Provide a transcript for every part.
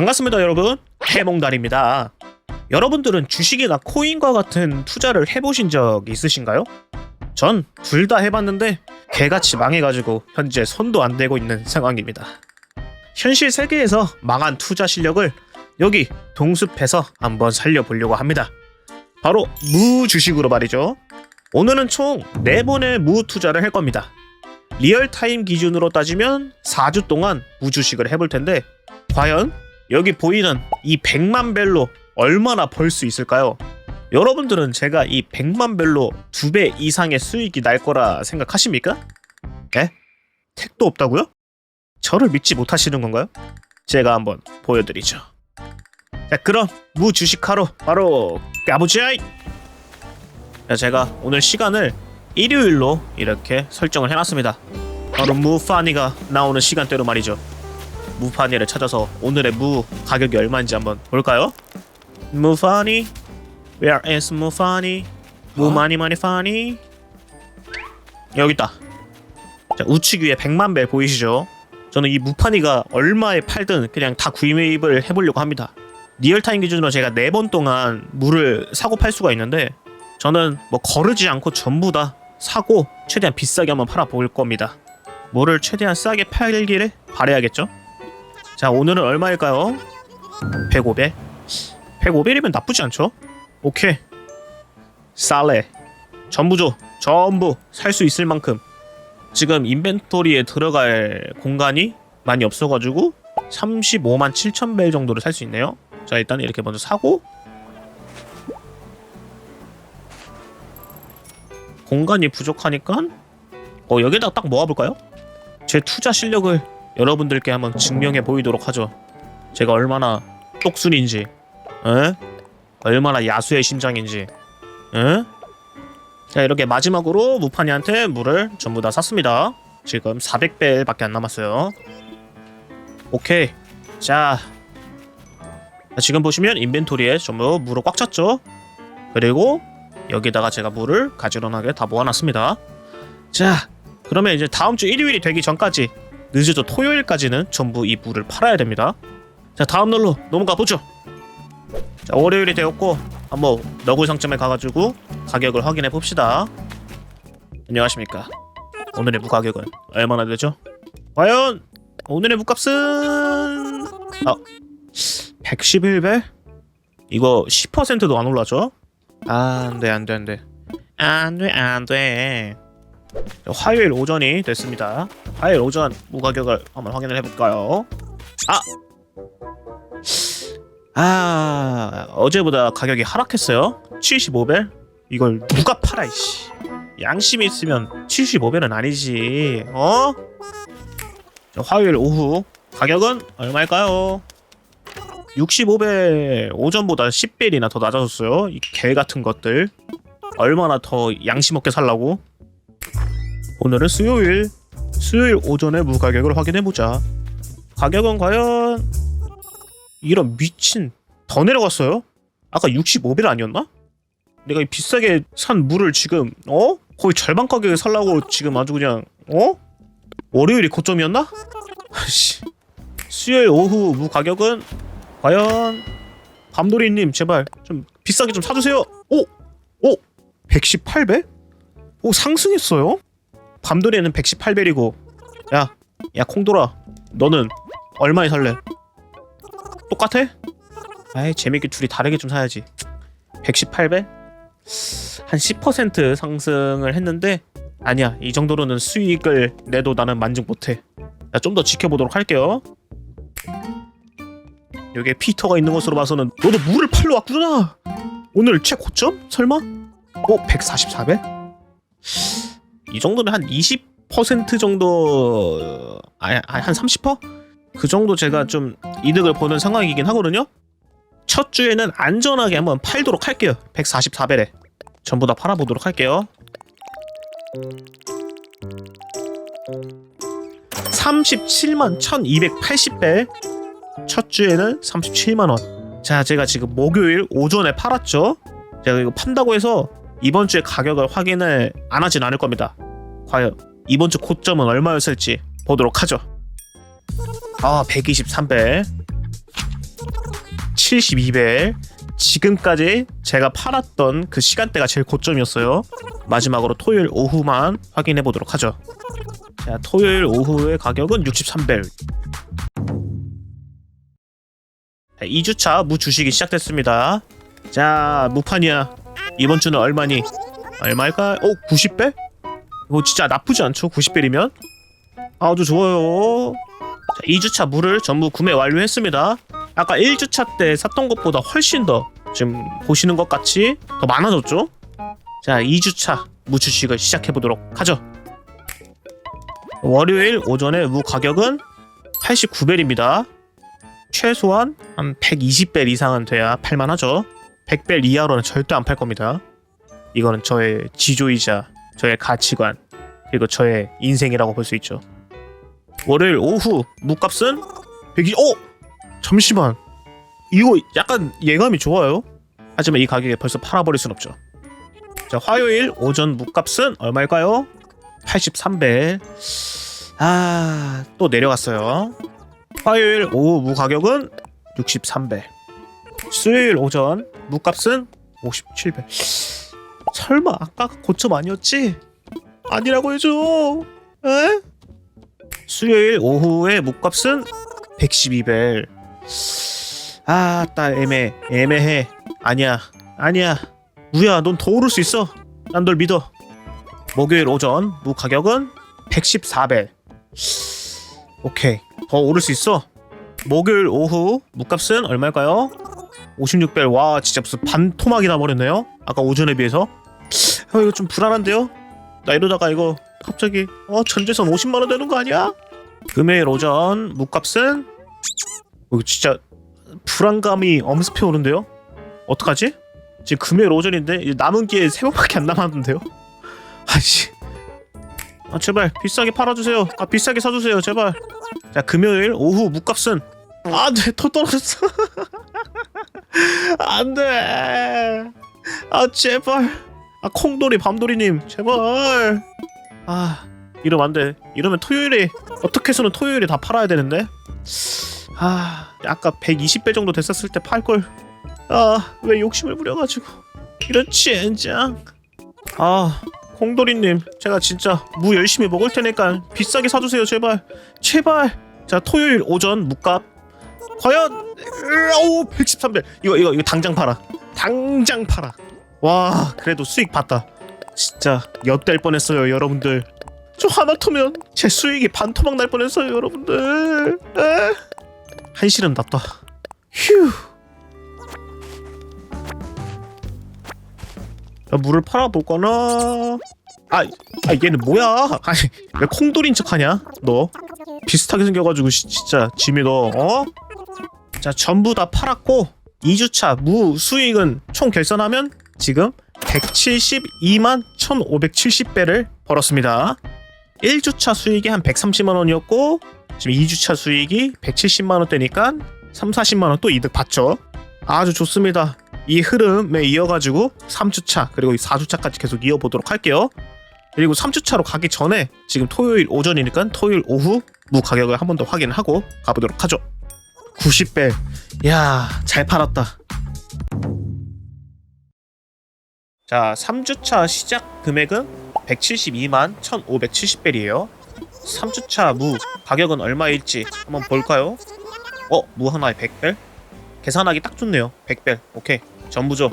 반갑습니다 여러분. 해몽달입니다. 여러분들은 주식이나 코인과 같은 투자를 해보신 적 있으신가요? 전 둘 다 해봤는데 개같이 망해가지고 현재 손도 안 대고 있는 상황입니다. 현실 세계에서 망한 투자 실력을 여기 동숲에서 한번 살려보려고 합니다. 바로 무 주식으로 말이죠. 오늘은 총 4번의 무 투자를 할 겁니다. 리얼타임 기준으로 따지면 4주 동안 무 주식을 해볼 텐데 과연 여기 보이는 이 100만 벨로 얼마나 벌 수 있을까요? 여러분들은 제가 이 100만 벨로 두 배 이상의 수익이 날 거라 생각하십니까? 에? 택도 없다고요? 저를 믿지 못하시는 건가요? 제가 한번 보여드리죠. 자, 그럼 무 주식하러 바로 가보자. 자, 제가 오늘 시간을 일요일로 이렇게 설정을 해놨습니다. 바로 무파니가 나오는 시간대로 말이죠. 무파니를 찾아서 오늘의 무 가격이 얼마인지 한번 볼까요? 무파니, where is 무파니? 무마니 마니 파니? 여기 있다. 자, 우측 위에 100만 배 보이시죠? 저는 이 무파니가 얼마에 팔든 그냥 다 구입을 해보려고 합니다. 리얼타임 기준으로 제가 4번 동안 물을 사고 팔 수가 있는데 저는 뭐 거르지 않고 전부 다 사고 최대한 비싸게 한번 팔아볼 겁니다. 물을 최대한 싸게 팔기를 바래야겠죠? 자 오늘은 얼마일까요? 105배 105배이면 나쁘지 않죠? 오케이. 싸래. 전부 줘. 전부 살 수 있을 만큼. 지금 인벤토리에 들어갈 공간이 많이 없어가지고 35만 7천 배 정도를 살 수 있네요. 자 일단 이렇게 먼저 사고. 공간이 부족하니까 어 여기다 딱 모아볼까요? 제 투자 실력을 여러분들께 한번 증명해 보이도록 하죠. 제가 얼마나 똑순인지, 에? 얼마나 야수의 심장인지, 에? 자 이렇게 마지막으로 무파니한테 물을 전부 다 샀습니다. 지금 400벨밖에 안 남았어요. 오케이. 자, 자, 지금 보시면 인벤토리에 전부 물을 꽉 찼죠. 그리고 여기다가 제가 물을 가지런하게 다 모아놨습니다. 자, 그러면 이제 다음 주 일요일이 되기 전까지 늦어도 토요일까지는 전부 이 물을 팔아야 됩니다. 자, 다음 날로 넘어가 보죠. 자, 월요일이 되었고 한번 너굴 상점에 가가지고 가격을 확인해 봅시다. 안녕하십니까. 오늘의 무 가격은 얼마나 되죠? 과연 오늘의 무값은 아 111배? 이거 10%도 안 올라죠? 아, 안 돼, 안 돼, 안 돼. 안 돼, 안 돼. 화요일 오전이 됐습니다. 화요일 오전 무가격을 한번 확인을 해볼까요? 아! 아, 어제보다 가격이 하락했어요. 75벨? 이걸 누가 팔아, 이씨. 양심이 있으면 75벨은 아니지, 어? 자, 화요일 오후 가격은 얼마일까요? 65배 오전보다 10배이나 더 낮아졌어요. 이 개 같은 것들. 얼마나 더 양심 없게 살라고? 오늘은 수요일. 수요일 오전에 무 가격을 확인해 보자. 가격은 과연 이런 미친 더 내려갔어요? 아까 65배를 아니었나? 내가 이 비싸게 산 물을 지금 어? 거의 절반 가격에 살라고 지금 아주 그냥 어? 월요일이 고점이었나? 아씨. 수요일 오후 무 가격은 과연 밤돌이님 제발 좀 비싸게 좀 사주세요. 오, 오, 118배? 오 상승했어요? 밤돌이는 118배이고, 야, 야 콩돌아, 너는 얼마에 살래? 똑같아? 아이 재밌게 둘이 다르게 좀 사야지. 118배? 한 10% 상승을 했는데 아니야 이 정도로는 수익을 내도 나는 만족 못해. 좀 더 지켜보도록 할게요. 여기에 피터가 있는 것으로 봐서는 너도 물을 팔러 왔구나. 오늘 최고점? 설마? 어, 144배? 이 정도면 한20% 정도 아니 한 30%? 그 정도 제가 좀 이득을 보는 상황이긴 하거든요. 첫 주에는 안전하게 한번 팔도록 할게요. 144배래. 전부 다 팔아보도록 할게요. 37만 1280배 첫 주에는 37만 원. 자, 제가 지금 목요일 오전에 팔았죠. 제가 이거 판다고 해서 이번 주에 가격을 확인을 안 하진 않을 겁니다. 과연 이번 주 고점은 얼마였을지 보도록 하죠. 아, 123배. 172벨 지금까지 제가 팔았던 그 시간대가 제일 고점이었어요 마지막으로 토요일 오후만 확인해 보도록 하죠 자 토요일 오후의 가격은 63벨 2주차 무 주식이 시작됐습니다 자 무판이야 이번 주는 얼마니? 얼마일까? 어 90벨? 이거 진짜 나쁘지 않죠? 90벨이면? 아주 좋아요. 자, 2주차 물을 전부 구매 완료했습니다. 아까 1주차 때 샀던 것보다 훨씬 더 지금 보시는 것 같이 더 많아졌죠? 자 2주차 무 주식을 시작해 보도록 하죠. 월요일 오전에 무 가격은 89벨입니다. 최소한 한 120벨 이상은 돼야 팔만하죠 100벨 이하로는 절대 안 팔 겁니다 이거는 저의 지조이자 저의 가치관 그리고 저의 인생이라고 볼 수 있죠. 월요일 오후 무값은 120. 어 잠시만 이거 약간 예감이 좋아요. 하지만 이 가격에 벌써 팔아버릴 순 없죠. 자 화요일 오전 무값은 얼마일까요? 83배. 아 또 내려갔어요. 화요일 오후 무 가격은 63배. 수요일 오전 무값은 57배. 설마 아까 고점 아니었지? 아니라고 해줘. 에? 수요일 오후에 목값은 112벨. 아, 따 애매, 애매해. 아니야, 아니야. 무야, 넌 더 오를 수 있어. 난 널 믿어. 목요일 오전 무 가격은 114벨. 오케이, 더 오를 수 있어. 목요일 오후 무값은 얼마일까요? 56벨. 와, 진짜 무슨 반토막이 나버렸네요. 아까 오전에 비해서. 어, 이거 좀 불안한데요? 나 이러다가 이거 갑자기 어 전재산 50만 원 되는 거 아니야? 금요일 오전 무값은 어, 이거 진짜 불안감이 엄습해 오는데요? 어떡하지? 지금 금요일 오전인데 남은 게 세 번밖에 안 남았는데요? 아씨 아 제발 비싸게 팔아주세요 아 비싸게 사주세요 제발 자 금요일 오후 무값은 안돼 더 떨어졌어. 안돼. 아 제발. 아 콩돌이 밤돌이님 제발. 아 이러면 안돼. 이러면 토요일에 어떻게 해서는 토요일에 다 팔아야 되는데? 아 아까 120배 정도 됐었을 때 팔걸. 아 왜 욕심을 부려가지고. 이런 젠장. 아 콩돌이님 제가 진짜 무 열심히 먹을 테니까 비싸게 사주세요 제발. 제발. 자 토요일 오전 무값 과연 오 113배. 이거 이거 이거 당장 팔아. 당장 팔아. 와 그래도 수익 봤다. 진짜 엿될 뻔했어요 여러분들. 저 하마터면 제 수익이 반 토막 날 뻔했어요 여러분들. 에? 한시름 났다. 휴 자, 물을 팔아볼까나 아, 아 얘는 뭐야 아니 왜 콩돌인 척하냐 너 비슷하게 생겨가지고 시- 진짜 짐이 너 어? 자 전부 다 팔았고 2주차 무 수익은 총 결산하면 지금 172만 1570배를 벌었습니다. 1주차 수익이 한 130만 원이었고 지금 2주차 수익이 170만 원대니까 3, 40만 원 또 이득 봤죠. 아주 좋습니다. 이 흐름에 이어가지고 3주차 그리고 4주차까지 계속 이어보도록 할게요. 그리고 3주차로 가기 전에 지금 토요일 오전이니까 토요일 오후 무 가격을 한 번 더 확인하고 가보도록 하죠. 90배. 야, 잘 팔았다. 자, 3주차 시작 금액은 172만 1,570벨이에요. 3주차 무 가격은 얼마일지 한번 볼까요? 어, 무 하나에 100벨? 계산하기 딱 좋네요. 100벨. 오케이. 전부죠.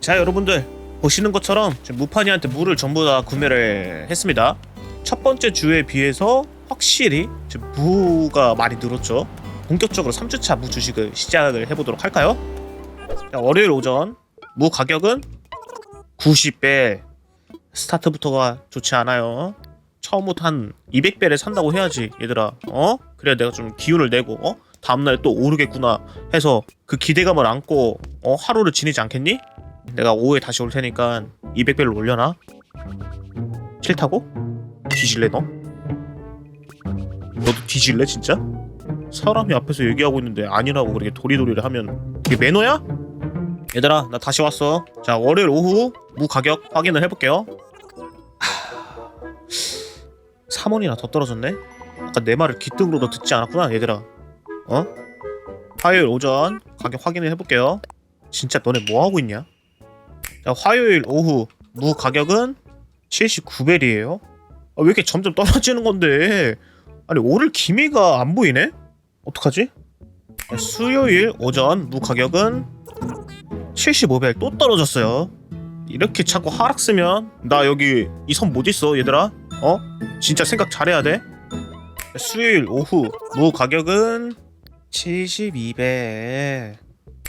자, 여러분들 보시는 것처럼 지금 무파니한테 물을 전부 다 구매를 했습니다. 첫 번째 주에 비해서 확실히 지금 무가 많이 늘었죠. 본격적으로 3주차 무 주식을 시작을 해보도록 할까요? 자, 월요일 오전 무 가격은 90배. 스타트부터가 좋지 않아요. 처음부터 한 200배를 산다고 해야지 얘들아. 어? 그래야 내가 좀 기운을 내고 어? 다음날 또 오르겠구나 해서 그 기대감을 안고 어? 하루를 지내지 않겠니? 내가 오후에 다시 올 테니까 200배를 올려놔. 싫다고? 뒤질래 너? 너도 뒤질래 진짜? 사람이 앞에서 얘기하고 있는데 아니라고 그렇게 도리도리를 하면 그게 매너야? 얘들아 나 다시 왔어. 자 월요일 오후 무 가격 확인을 해볼게요. 3원이나 더 떨어졌네? 아까 내 말을 귓등으로도 듣지 않았구나 얘들아. 어? 화요일 오전 가격 확인을 해볼게요. 진짜 너네 뭐하고 있냐? 자 화요일 오후 무 가격은 79벨이에요. 아, 왜 이렇게 점점 떨어지는 건데? 아니 오를 기미가 안 보이네? 어떡하지? 자, 수요일 오전 무 가격은 75벨 또 떨어졌어요. 이렇게 자꾸 하락 쓰면 나 여기 이선못 있어 얘들아. 어? 진짜 생각 잘해야 돼. 수요일 오후 무 가격은 72배.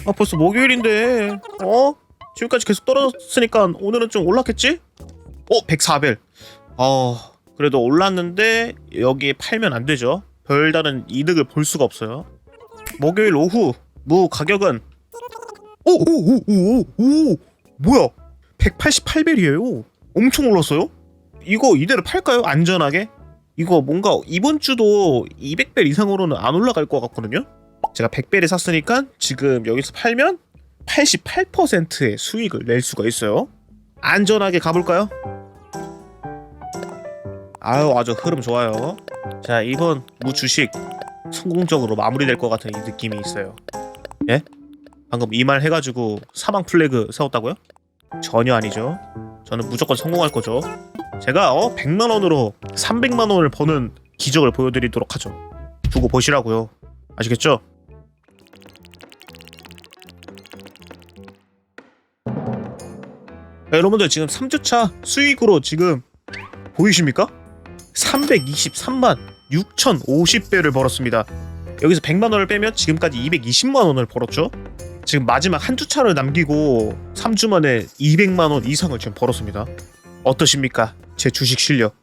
아 벌써 목요일인데 어? 지금까지 계속 떨어졌으니까 오늘은 좀 올랐겠지? 어 104벨. 어 그래도 올랐는데 여기에 팔면 안 되죠. 별다른 이득을 볼 수가 없어요. 목요일 오후 무 가격은 오오오 오 오. 뭐야? 188벨이에요. 엄청 올랐어요? 이거 이대로 팔까요? 안전하게? 이거 뭔가 이번 주도 200벨 이상으로는 안 올라갈 것 같거든요? 제가 100벨에 샀으니까 지금 여기서 팔면 88%의 수익을 낼 수가 있어요. 안전하게 가볼까요? 아유 아주 흐름 좋아요. 자 이번 무 주식 성공적으로 마무리될 것 같은 이 느낌이 있어요. 예? 방금 이 말 해가지고 사망 플래그 세웠다고요? 전혀 아니죠. 저는 무조건 성공할 거죠. 제가 어 100만 원으로 300만 원을 버는 기적을 보여드리도록 하죠. 두고 보시라고요. 아시겠죠? 자, 여러분들 지금 3주차 수익으로 지금 보이십니까? 323만 6,050배를 벌었습니다. 여기서 100만 원을 빼면 지금까지 220만 원을 벌었죠. 지금 마지막 한 주차를 남기고 3주 만에 200만 원 이상을 지금 벌었습니다. 어떠십니까? 제 주식 실력.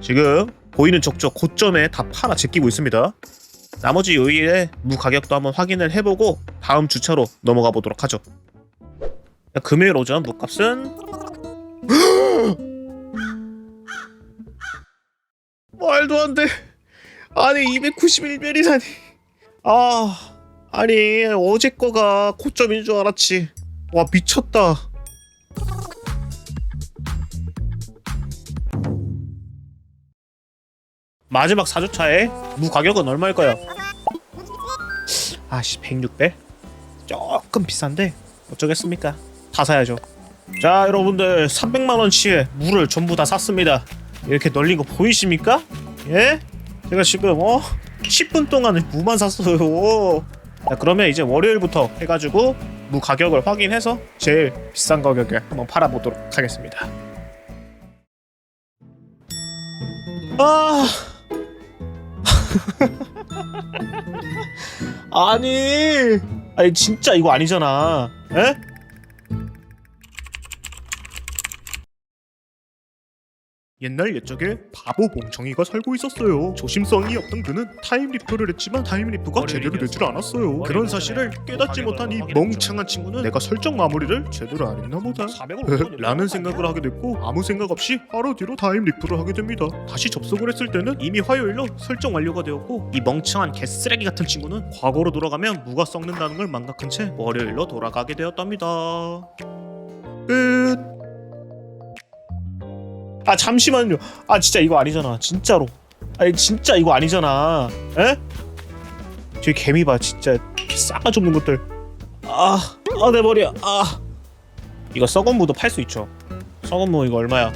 지금 보이는 족족 고점에 다 팔아 제끼고 있습니다. 나머지 요일에 무 가격도 한번 확인을 해보고 다음 주차로 넘어가 보도록 하죠. 자, 금요일 오전 무값은 말도 안 돼. 아니 291벨이라니. 아 아니 어제 거가 고점인 줄 알았지. 와 미쳤다. 마지막 4주차에 무 가격은 얼마일까요? 아씨 106배? 조금 비싼데 어쩌겠습니까? 다 사야죠. 자 여러분들 300만원치의 무를 전부 다 샀습니다. 이렇게 널린 거 보이십니까? 예? 제가 지금 어 10분 동안 무만 샀어요. 자, 그러면 이제 월요일부터 해가지고 무 가격을 확인해서 제일 비싼 가격에 한번 팔아보도록 하겠습니다. 아 아니 아니 진짜 이거 아니잖아. 에? 옛날 옛적에 바보 멍청이가 살고 있었어요. 조심성이 없던 그는 타임리프를 했지만 타임리프가 제대로 되질 않았어요. 그런 사실을 깨닫지 못한 이 멍청한 친구는 내가 설정 마무리를 제대로 안 했나 보다. 라는 생각을 하게 됐고 아무 생각 없이 하루 뒤로 타임리프를 하게 됩니다. 다시 접속을 했을 때는 이미 화요일로 설정 완료가 되었고 이 멍청한 개쓰레기 같은 친구는 과거로 돌아가면 무가 썩는다는 걸 망각한 채 월요일로 돌아가게 되었답니다. 끝. 아 잠시만요. 아 진짜 이거 아니잖아. 진짜로. 아니 진짜 이거 아니잖아. 에? 저기 개미 봐 진짜 싸가지 없는 것들. 아, 아 내 머리야. 아. 이거 썩은 무도 팔 수 있죠. 썩은 무 이거 얼마야?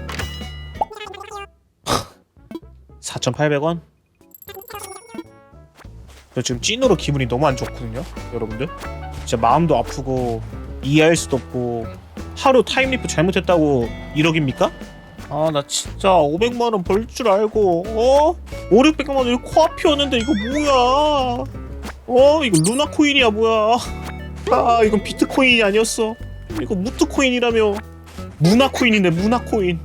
4,800원? 저 지금 찐으로 기분이 너무 안 좋거든요, 여러분들. 진짜 마음도 아프고 이해할 수도 없고 하루 타임리프 잘못했다고 1억입니까? 아 나 진짜 500만 원 벌 줄 알고 어? 5, 600만 원 코앞이었는데 이거 뭐야? 어? 이거 루나 코인이야 뭐야? 아 이건 비트코인이 아니었어. 이거 무트코인이라며. 무나 코인이네 무나 코인.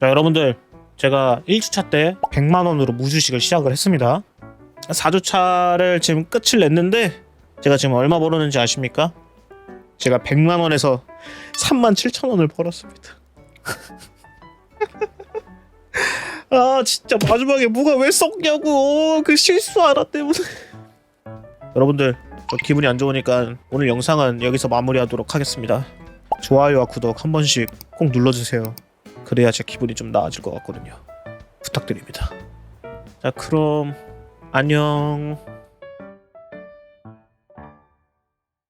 자 여러분들 제가 1주차 때 100만 원으로 무주식을 시작을 했습니다. 4주차를 지금 끝을 냈는데 제가 지금 얼마 벌었는지 아십니까? 제가 100만 원에서 3만 7천 원을 벌었습니다. 아 진짜 마지막에 무가 왜 썩냐고 그 실수 하나 때문에 여러분들 저 기분이 안 좋으니까 오늘 영상은 여기서 마무리하도록 하겠습니다. 좋아요와 구독 한 번씩 꼭 눌러주세요. 그래야 제 기분이 좀 나아질 것 같거든요. 부탁드립니다. 자 그럼 안녕.